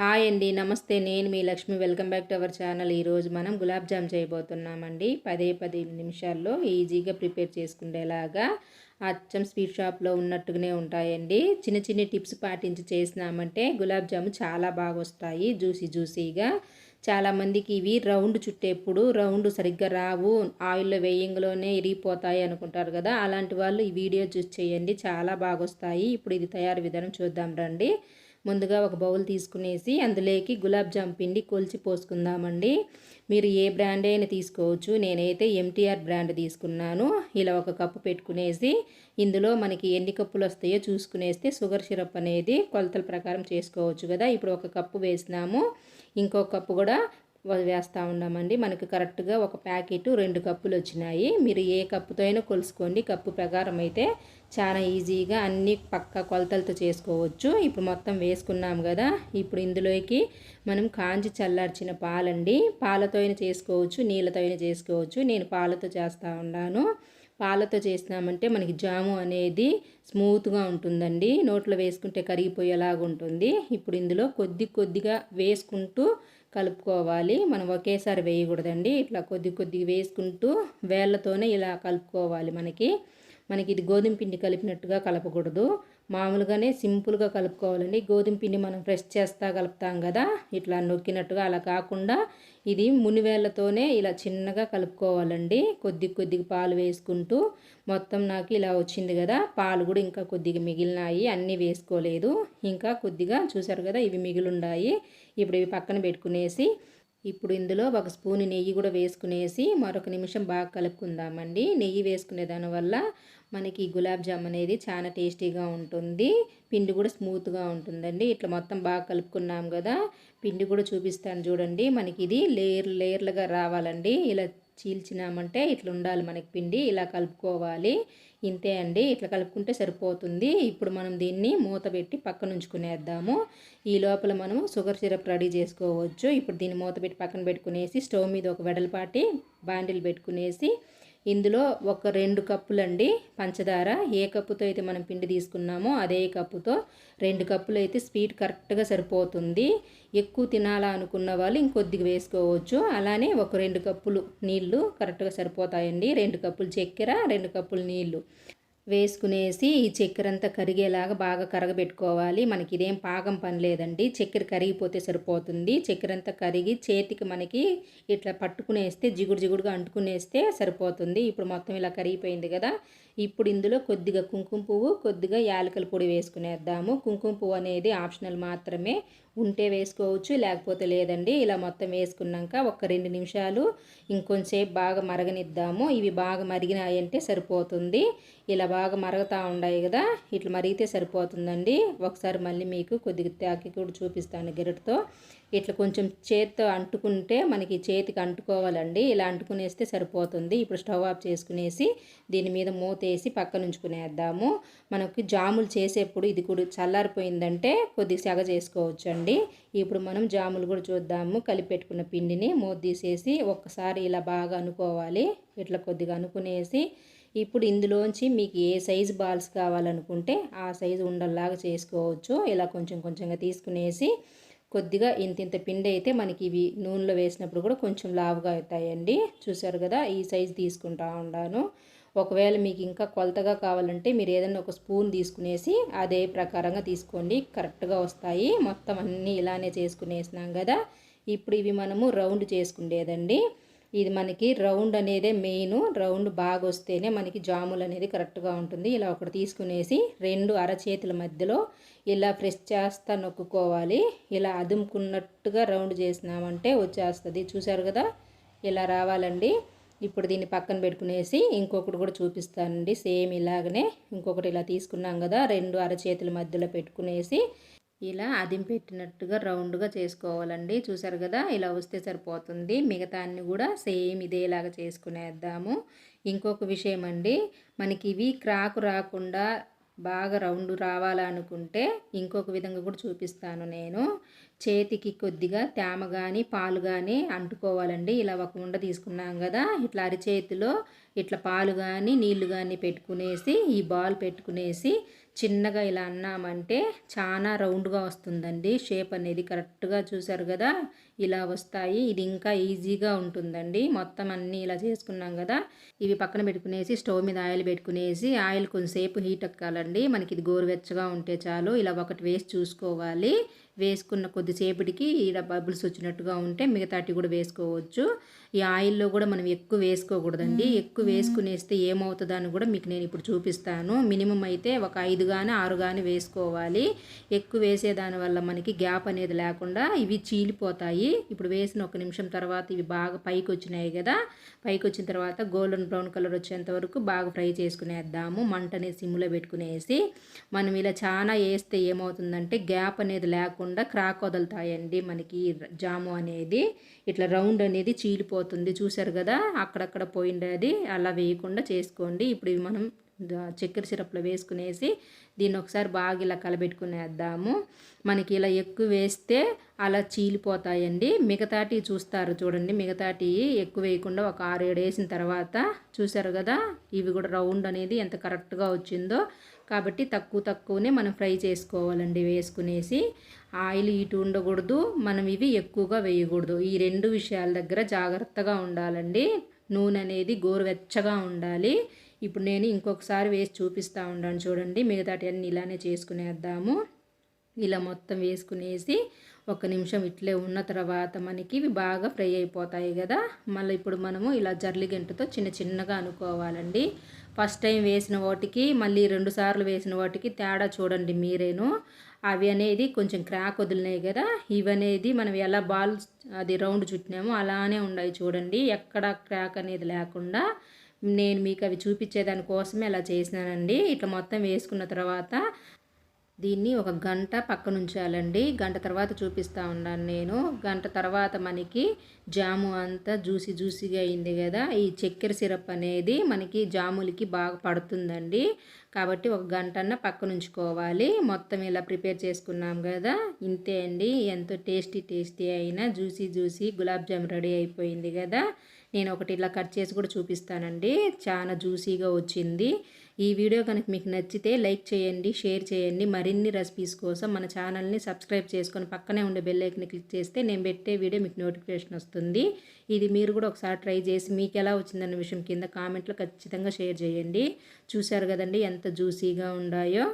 Hi అండి నమస్తే. నేను మీ Lakshmi. Welcome back to our channel. ఈరోజు మనం గులాబ్ జామ్ చేయబోతున్నామండి. పదే పది నిమిషాల్లో ఈజీగా ప్రిపేర్ చేసుకునేలాగా అచ్చం స్వీట్ షాప్లో ఉన్నట్టుగానే ఉంటాయండి. చిన్న చిన్న టిప్స్ పాటించి చేసినామంటే గులాబ్ జాము చాలా బాగా వస్తాయి. జ్యూసీ జ్యూసీగా చాలామందికి ఇవి రౌండ్ చుట్టేప్పుడు రౌండ్ సరిగ్గా రావు. ఆయిల్లో వేయంగలోనే ఇరిగిపోతాయి అనుకుంటారు కదా. అలాంటి వాళ్ళు ఈ వీడియో చూసి చేయండి. చాలా బాగా వస్తాయి. ఇప్పుడు ఇది తయారు విధానం చూద్దాం రండి. ముందుగా ఒక బౌల్ తీసుకునేసి అందులోకి గులాబ్ జామ్ పిండి కొలిచి పోసుకుందామండి. మీరు ఏ బ్రాండ్ అయినా తీసుకోవచ్చు. నేనైతే ఎంటీఆర్ బ్రాండ్ తీసుకున్నాను. ఇలా ఒక కప్పు పెట్టుకునేసి ఇందులో మనకి ఎన్ని కప్పులు వస్తాయో చూసుకునేస్తే షుగర్ సిరప్ అనేది కొలతల ప్రకారం చేసుకోవచ్చు కదా. ఇప్పుడు ఒక కప్పు వేసినాము. ఇంకో కప్పు కూడా వేస్తూ ఉన్నామండి. మనకు కరెక్ట్గా ఒక ప్యాకెట్ రెండు కప్పులు వచ్చినాయి. మీరు ఏ కప్పుతో అయినా కొలుసుకోండి. కప్పు ప్రకారం అయితే చాలా ఈజీగా అన్ని పక్క కొలతలతో చేసుకోవచ్చు. ఇప్పుడు మొత్తం వేసుకున్నాం కదా. ఇప్పుడు ఇందులోకి మనం కాంచి చల్లార్చిన పాలండి. పాలతో అయినా చేసుకోవచ్చు నీళ్ళతో అయినా చేసుకోవచ్చు. నేను పాలతో చేస్తూ ఉన్నాను. పాలతో చేసినామంటే మనకి జాము అనేది స్మూత్గా ఉంటుందండి. నోట్లో వేసుకుంటే కరిగిపోయేలాగా ఉంటుంది. ఇప్పుడు ఇందులో కొద్ది కొద్దిగా వేసుకుంటూ కలుపుకోవాలి. మనం ఒకేసారి వేయకూడదండి. ఇట్లా కొద్ది కొద్దిగా వేసుకుంటూ వేళ్ళతోనే ఇలా కలుపుకోవాలి మనకి. మనకి ఇది గోధుమ పిండి కలిపినట్టుగా కలపకూడదు. మామూలుగానే సింపుల్గా కలుపుకోవాలండి. గోధుమ పిండి మనం ఫ్రెష్ చేస్తా కలుపుతాం కదా ఇట్లా నొక్కినట్టుగా అలా కాకుండా ఇది మునివేళ్ళతోనే ఇలా చిన్నగా కలుపుకోవాలండి. కొద్ది కొద్దిగా పాలు వేసుకుంటూ మొత్తం నాకు ఇలా వచ్చింది కదా పాలు కూడా ఇంకా కొద్దిగా మిగిలినాయి అన్నీ వేసుకోలేదు. ఇంకా కొద్దిగా చూసారు కదా ఇవి మిగిలిండాయి. ఇప్పుడు ఇవి పక్కన పెట్టుకునేసి ఇప్పుడు ఇందులో ఒక స్పూన్ నెయ్యి కూడా వేసుకునేసి మరొక నిమిషం బాగా కలుపుకుందామండి. నెయ్యి వేసుకునే దానివల్ల మనకి గులాబ్ జామ్ అనేది చాలా టేస్టీగా ఉంటుంది. పిండి కూడా స్మూత్గా ఉంటుందండి. ఇట్లా మొత్తం బాగా కలుపుకున్నాం కదా పిండి కూడా చూపిస్తాను చూడండి. మనకి ఇది లేయర్ లేయర్లుగా రావాలండి. ఇలా చీల్చినామంటే ఇట్లా ఉండాలి మనకి పిండి ఇలా కలుపుకోవాలి. ఇంతే అండి. ఇట్లా కలుపుకుంటే సరిపోతుంది. ఇప్పుడు మనం దీన్ని మూత పెట్టి పక్కన ఉంచుకునేద్దాము. ఈ లోపల మనము షుగర్ సిరప్ రెడీ చేసుకోవచ్చు. ఇప్పుడు దీన్ని మూత పెట్టి పక్కన పెట్టుకునేసి స్టవ్ మీద ఒక వెడల్పాటి బాండిల్ పెట్టుకునేసి ఇందులో ఒక రెండు కప్పులండి పంచదార. ఏ కప్పుతో అయితే మనం పిండి తీసుకున్నామో అదే కప్పుతో రెండు కప్పులు అయితే స్వీట్ కరెక్ట్గా సరిపోతుంది. ఎక్కువ తినాలా అనుకున్న వాళ్ళు ఇంకొద్దిగా వేసుకోవచ్చు. అలానే ఒక రెండు కప్పులు నీళ్ళు కరెక్ట్గా సరిపోతాయండి. రెండు కప్పులు చక్కెర రెండు కప్పులు నీళ్ళు వేసుకునేసి ఈ చక్కెర అంతా కరిగేలాగా బాగా కరగబెట్టుకోవాలి. మనకి ఇదేం పాకం పని లేదండి. చక్కెర కరిగిపోతే సరిపోతుంది. చక్కెర అంతా కరిగి చేతికి మనకి ఇట్లా పట్టుకునేస్తే జిగుడు జిగుడుగా అంటుకునేస్తే సరిపోతుంది. ఇప్పుడు మొత్తం ఇలా కరిగిపోయింది కదా. ఇప్పుడు ఇందులో కొద్దిగా కుంకుమ పువ్వు కొద్దిగా యాలకల పొడి వేసుకునేద్దాము. కుంకుమ పువ్వు అనేది ఆప్షనల్ మాత్రమే ఉంటే వేసుకోవచ్చు లేకపోతే లేదండి. ఇలా మొత్తం వేసుకున్నాక ఒక రెండు నిమిషాలు ఇంకొంచెంసేపు బాగా మరగనిద్దాము. ఇవి బాగా మరిగినాయంటే సరిపోతుంది. ఇలా బాగా మరగతా ఉన్నాయి కదా ఇట్లా మరిగితే సరిపోతుందండి. ఒకసారి మళ్ళీ మీకు కొద్దిగా తాకి కూడా చూపిస్తాను గిరటితో. ఇట్లా కొంచెం చేతితో అంటుకుంటే మనకి చేతికి అంటుకోవాలండి. ఇలా అంటుకునేస్తే సరిపోతుంది. ఇప్పుడు స్టవ్ ఆఫ్ చేసుకునేసి దీని మీద మూతేసి పక్కన ఉంచుకునేద్దాము. మనకి జాములు చేసేప్పుడు ఇది కూడా చల్లారిపోయిందంటే కొద్దిగా సెగ చేసుకోవచ్చు అండి ఇప్పుడు మనం జాములు కూడా చూద్దాము. కలిపి పెట్టుకున్న పిండిని మూత తీసేసి ఒక్కసారి ఇలా బాగా అనుకోవాలి. ఇట్లా కొద్దిగా అనుకునేసి ఇప్పుడు ఇందులోంచి మీకు ఏ సైజు బాల్స్ కావాలనుకుంటే ఆ సైజు ఉండల్లాగా చేసుకోవచ్చు. ఇలా కొంచెం కొంచెంగా తీసుకునేసి కొద్దిగా ఇంత ఇంత పిండి అయితే మనకి ఇవి నూనెలో వేసినప్పుడు కూడా కొంచెం లావుగా అవుతాయండి. చూసారు కదా ఈ సైజు తీసుకుంటా ఉన్నాను ఒకవేళ మీకు ఇంకా కొలతగా కావాలంటే మీరు ఏదైనా ఒక స్పూన్ తీసుకునేసి అదే ప్రకారంగా తీసుకోండి. కరెక్ట్గా వస్తాయి. మొత్తం అన్నీ ఇలానే చేసుకునేసినాం కదా. ఇప్పుడు ఇవి మనము రౌండ్ చేసుకుండేదండి. ఇది మనకి రౌండ్ అనేదే మెయిన్ రౌండ్ బాగా వస్తేనే మనకి జాములు అనేది కరెక్ట్గా ఉంటుంది. ఇలా ఒకటి తీసుకునేసి రెండు అరచేతుల మధ్యలో ఇలా ప్రెస్ చేస్తా నొక్కుకోవాలి. ఇలా అదుముకున్నట్టుగా రౌండ్ చేసినామంటే వచ్చేస్తుంది. చూసారు కదా? ఇలా రావాలండి. ఇప్పుడు దీన్ని పక్కన పెట్టుకునేసి ఇంకొకటి కూడా చూపిస్తానండి. సేమ్ ఇలాగనే ఇంకొకటి ఇలా తీసుకున్నాం కదా? రెండు అరచేతుల మధ్యలో పెట్టుకునేసి ఇలా అదింపెట్టినట్టుగా రౌండ్గా చేసుకోవాలండి. చూసారు కదా ఇలా వస్తే సరిపోతుంది. మిగతా అన్ని కూడా సేమ్ ఇదేలాగా చేసుకునేద్దాము. ఇంకొక విషయం అండి మనకి ఇవి క్రాకు రాకుండా బాగా రౌండ్ రావాలనుకుంటే ఇంకొక విధంగా కూడా చూపిస్తాను నేను. చేతికి కొద్దిగా తేమ కానీ పాలు కానీ అంటుకోవాలండి. ఇలా ఒక ఉండ తీసుకున్నాం కదా ఇట్లా అరిచేతిలో ఇట్లా పాలు కానీ నీళ్ళు కానీ పెట్టుకునేసి ఈ బాల్ పెట్టుకునేసి చిన్నగా ఇలా అన్నామంటే చాలా రౌండ్గా వస్తుందండి. షేప్ అనేది కరెక్ట్గా చూసారు కదా? ఇలా వస్తాయి. ఇది ఇంకా ఈజీగా ఉంటుందండి. మొత్తం అన్నీ ఇలా చేసుకున్నాం కదా. ఇవి పక్కన పెట్టుకునేసి స్టవ్ మీద ఆయిల్ పెట్టుకునేసి ఆయిల్ కొంచెంసేపు హీట్ ఎక్కాలండి. మనకి ఇది గోరువెచ్చగా ఉంటే చాలు. ఇలా ఒకటి వేసి చూసుకోవాలి. వేసుకున్న కొద్దిసేపటికి ఇలా బబుల్స్ వచ్చినట్టుగా ఉంటే మిగతాటి కూడా వేసుకోవచ్చు. ఈ ఆయిల్లో కూడా మనం ఎక్కువ వేసుకోకూడదండి. ఎక్కువ వేసుకునేస్తే ఏమవుతుందని కూడా మీకు నేను ఇప్పుడు చూపిస్తాను. మినిమం అయితే ఒక ఐదు కానీ ఆరు కానీ వేసుకోవాలి. ఎక్కువ వేసేదాని వల్ల మనకి గ్యాప్ అనేది లేకుండా ఇవి చీలిపోతాయి. ఇప్పుడు వేసిన ఒక నిమిషం తర్వాత ఇవి బాగా పైకి వచ్చినాయి కదా. పైకి వచ్చిన తర్వాత గోల్డెన్ బ్రౌన్ కలర్ వచ్చేంత వరకు బాగా ఫ్రై చేసుకునేద్దాము. మంటని సిమ్లో పెట్టుకునేసి మనం ఇలా చాలా వేస్తే ఏమవుతుందంటే గ్యాప్ అనేది లేకుండా క్రాక్ వదులుతాయండి మనకి జాము అనేది. ఇట్లా రౌండ్ అనేది చీలిపోతుంది. చూసారు కదా? అక్కడక్కడ పోయిండేది. అలా వేయకుండా చేసుకోండి. ఇప్పుడు ఇవి మనం చక్కెర సిరప్లో వేసుకునేసి దీన్ని ఒకసారి బాగా ఇలా కలబెట్టుకునేద్దాము. మనకి ఇలా ఎక్కువ వేస్తే అలా చీలిపోతాయండి. మిగతాటి చూస్తారు చూడండి. మిగతాటి ఎక్కువ వేయకుండా ఒక ఆరు ఏడు వేసిన తర్వాత చూసారు కదా ఇవి కూడా రౌండ్ అనేది ఎంత కరెక్ట్గా వచ్చిందో. కాబట్టి తక్కువ తక్కువనే మనం ఫ్రై చేసుకోవాలండి వేసుకునేసి. ఆయిల్ ఇటు ఉండకూడదు మనం ఇవి ఎక్కువగా వేయకూడదు. ఈ రెండు విషయాల దగ్గర జాగ్రత్తగా ఉండాలండి. నూనె అనేది గోరువెచ్చగా ఉండాలి. ఇప్పుడు నేను ఇంకొకసారి వేసి చూపిస్తూ ఉన్నాను చూడండి. మిగతాటి అన్నీ ఇలానే చేసుకునేద్దాము. ఇలా మొత్తం వేసుకునేసి ఒక నిమిషం ఇట్లే ఉన్న తర్వాత మనకి ఇవి బాగా ఫ్రై అయిపోతాయి కదా. మళ్ళీ ఇప్పుడు మనము ఇలా జర్లి గంటతో చిన్న చిన్నగా అనుకోవాలండి. ఫస్ట్ టైం వేసిన వాటికి మళ్ళీ రెండు సార్లు వేసిన వాటికి తేడా చూడండి మీరేను. అవి అనేది కొంచెం క్రాక్ వదిలినాయి కదా. ఇవి అనేది మనం ఎలా బాల్ అది రౌండ్ చుట్టినామో అలానే ఉన్నాయి చూడండి. ఎక్కడ క్రాక్ అనేది లేకుండా నేను మీకు అవి చూపించేదాని కోసమే అలా చేసినానండి. ఇట్లా మొత్తం వేసుకున్న తర్వాత దీన్ని ఒక గంట పక్కనుంచాలండి గంట తర్వాత చూపిస్తూ ఉన్నాను నేను. గంట తర్వాత మనకి జాము అంతా జ్యూసి జ్యూసీగా అయింది కదా. ఈ చక్కెర సిరప్ అనేది మనకి జాములకి బాగా పడుతుందండి. కాబట్టి ఒక గంటన్న పక్కనుంచుకోవాలి. మొత్తం ఇలా ప్రిపేర్ చేసుకున్నాం కదా. ఇంతే అండి. ఎంతో టేస్టీ టేస్టీ అయినా juicy juicy gulab jam ready అయిపోయింది కదా. నేను ఒకటి ఇలా కట్ చేసి కూడా చూపిస్తానండి. చాలా జ్యూసీగా వచ్చింది. ఈ వీడియో కనుక మీకు నచ్చితే లైక్ చేయండి షేర్ చేయండి. మరిన్ని రెసిపీస్ కోసం మన ఛానల్ని సబ్స్క్రైబ్ చేసుకొని పక్కనే ఉండే బెల్ క్లిక్ చేస్తే నేను పెట్టే వీడియో మీకు నోటిఫికేషన్ వస్తుంది. ఇది మీరు కూడా ఒకసారి ట్రై చేసి మీకు ఎలా వచ్చిందన్న విషయం కింద కామెంట్లో ఖచ్చితంగా షేర్ చేయండి. చూశారు కదండి ఎంత జ్యూసీగా ఉన్నాయో